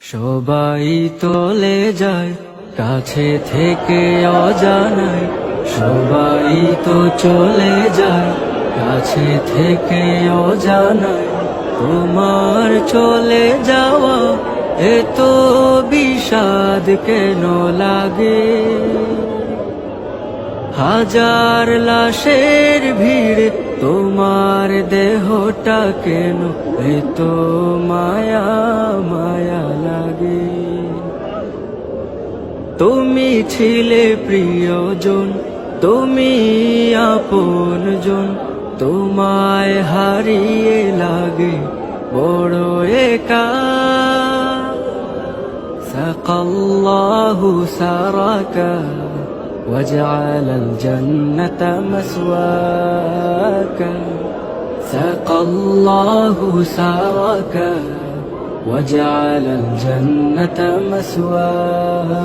সবাই তোলে যায়, কাছে থেকে অজানায়। সবাই তো চলে যায়, কাছে থেকে অজানায়। তোমার চলে যাওয়া এত বিষাদ কেন লাগে? হাজার লাশের ভিড়, তোমার দেহটা কেন এত মায়া? তুমি ছিলে প্রিয়জন তুমি আপনজন তোমায় হারিয়ে লাগে বড় একা سقى الله سرك وجعل الجنة مسواك سقى الله سرك وجعل الجنة مسواك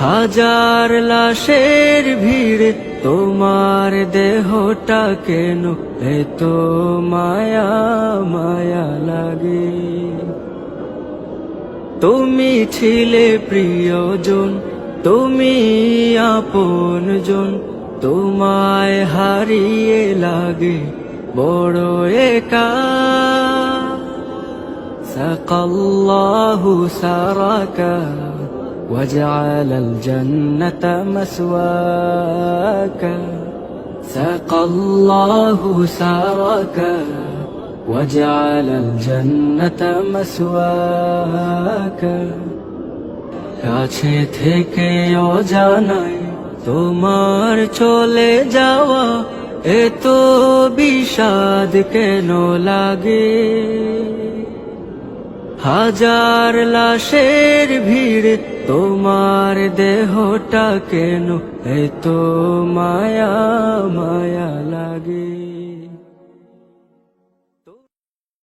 হাজার লাশের ভিড়ে, তোমার দেহটা কেন এত মায়া মায়া লাগে? তুমি ছিলে প্রিয়জন, তুমি আপন আপনজন, তোমায় হারিয়ে লাগে বড় একা। সাকাল্লাহু সারাকা। وجعل الجنة مسواك سقى الله سرك وجعل الجنة مسواك কাছে থেকে অজানাই তোমার চলে যাওয়া এত বিষাদ কেন লাগে হাজার লাশের ভিড় তোমার দেহটা কেন? এত মায়া মায়া।